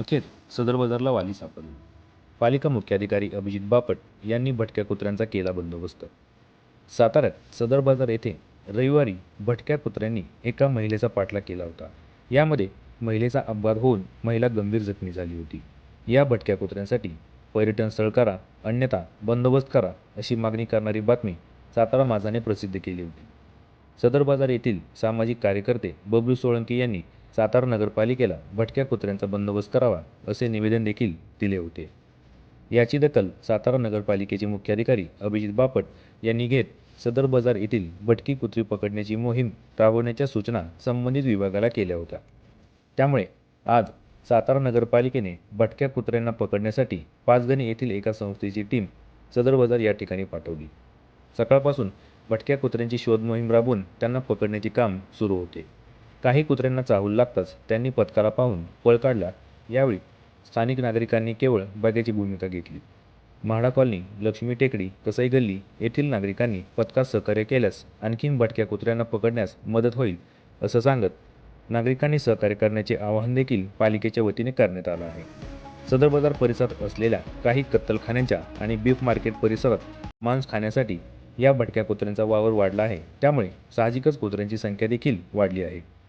अखेर सदर बाजारला वाली सापडली. पालिका मुख्याधिकारी अभिजित बापट यांनी भटक्या कुत्र्यांचा केला बंदोबस्त. साताऱ्यात सदर बाजार येथे रविवारी भटक्या कुत्र्यांनी एका महिलेचा पाठलाग केला होता. यामध्ये महिलेचा अपघात होऊन महिला गंभीर जखमी झाली होती. या भटक्या कुत्र्यांसाठी पर्यटन स्थळ करा अन्यथा बंदोबस्त करा अशी मागणी करणारी बातमी सातारा माझाने प्रसिद्ध केली होती. सदर बाजार येथील सामाजिक कार्यकर्ते बबलू सोळंकी यांनी सातारा नगरपालिकेला भटक्या कुत्र्यांचा बंदोबस्त करावा असे निवेदन देखील दिले होते. याची दखल सातारा नगरपालिकेचे मुख्याधिकारी अभिजित बापट यांनी घेत सदर बाजार येथील भटकी कुत्री पकडण्याची मोहीम राबवण्याच्या सूचना संबंधित विभागाला केल्या होत्या. त्यामुळे आज सातारा नगरपालिकेने भटक्या कुत्र्यांना पकडण्यासाठी पाचगणी येथील एका संस्थेची टीम सदर बाजार या ठिकाणी पाठवली. सकाळपासून भटक्या कुत्र्यांची शोध मोहीम राबवून त्यांना पकडण्याचे काम सुरू होते. काही कुत्र्यांना चाहूल लागताच त्यांनी पथकाला पाहून पळ काढला. यावेळी स्थानिक नागरिकांनी केवळ बघ्याची भूमिका घेतली. म्हाडा कॉलनी लक्ष्मी टेकडी कसाई गल्ली येथील नागरिकांनी पथकास सहकार्य केल्यास आणखीन भटक्या कुत्र्यांना पकडण्यास मदत होईल असं सांगत नागरिकांनी सहकार्य करण्याचे आवाहन देखील पालिकेच्या वतीने करण्यात आलं आहे. सदर बाजार परिसरात असलेल्या काही कत्तलखान्यांच्या आणि बीफ मार्केट परिसरात मांस खाण्यासाठी या भटक्या कुत्र्यांचा वावर वाढला आहे. त्यामुळे साहजिकच कुत्र्यांची संख्या देखील वाढली आहे.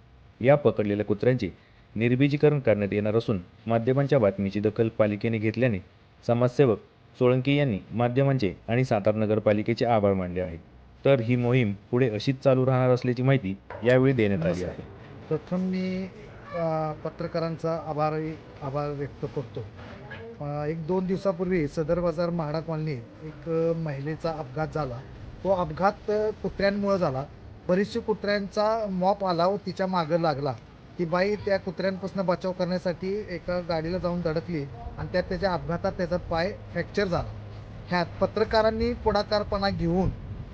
या पकडलेल्या कुत्र्यांचे निर्बीजीकरण करण्यात येणार असून माध्यमांच्या बातमीची दखल पालिकेने घेतल्याने समाजसेवक सोळंकी यांनी माध्यमांचे आणि सातारा नगरपालिकेचे आभार मानले आहेत. तर ही मोहीम पुढे अशीच चालू राहणार असल्याची माहिती यावेळी देण्यात आली आहे. प्रथम मी पत्रकारांचा आभारही आभार व्यक्त करतो. एक दोन दिवसापूर्वी सदर बाजार म्हाडा कॉलनीत एक महिलेचा अपघात झाला. तो अपघात कुत्र्यांमुळं झाला. बरीचशी कुत्र्यांचा मॉप आला व तिच्या मागं लागला. ती बाई त्या कुत्र्यांपासून बचाव करण्यासाठी एका गाडीला जाऊन धडकली आणि त्यात त्याच्या अपघातात त्याचा पाय फ्रॅक्चर झाला. ह्यात पत्रकारांनी पुढाकारपणा घेऊन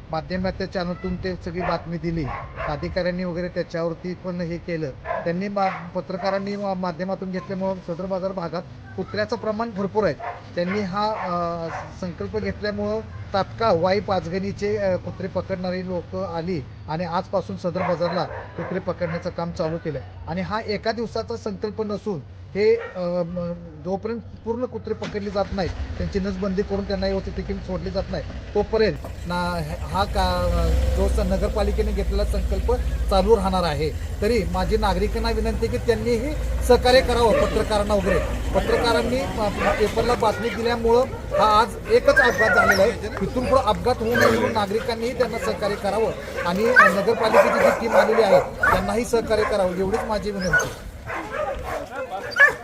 माध्यमाच्या चॅनलतून ते सगळी बातमी दिली. अधिकाऱ्यांनी वगैरे त्याच्यावरती पण हे केलं. त्यांनी मा पत्रकारांनी मा- माध्यमातून घेतल्यामुळं सदर बाजार भागात कुत्र्याचं प्रमाण भरपूर आहे. त्यांनी हा संकल्प घेतल्यामुळं तात्काळ वाई पाचगणीचे कुत्रे पकडणारी लोक आली आणि आजपासून सदर बाजारला कुत्रे पकडण्याचं काम चालू केलं आणि हा एका दिवसाचा संकल्प नसून हे जोपर्यंत पूर्ण कुत्रे पकडली जात नाहीत त्यांची नसबंदी करून त्यांना व्यवस्थित देखील सोडली जात नाही तोपर्यंत ना हा का जो स- नगरपालिकेने घेतलेला संकल्प चालू राहणार आहे. तरी माझी नागरिकांना विनंती की त्यांनीही सहकार्य करावं पत्रकारांना वगैरे. पत्रकारांनी पेपरला बातमी दिल्यामुळं हा आज एकच अपघात झालेला आहे. तिथून पुढे अपघात होऊ नये म्हणून नागरिकांनीही त्यांना सहकार्य करावं आणि नगरपालिकेची जी टीम आलेली आहे त्यांनाही सहकार्य करावं एवढीच माझी विनंती Ah!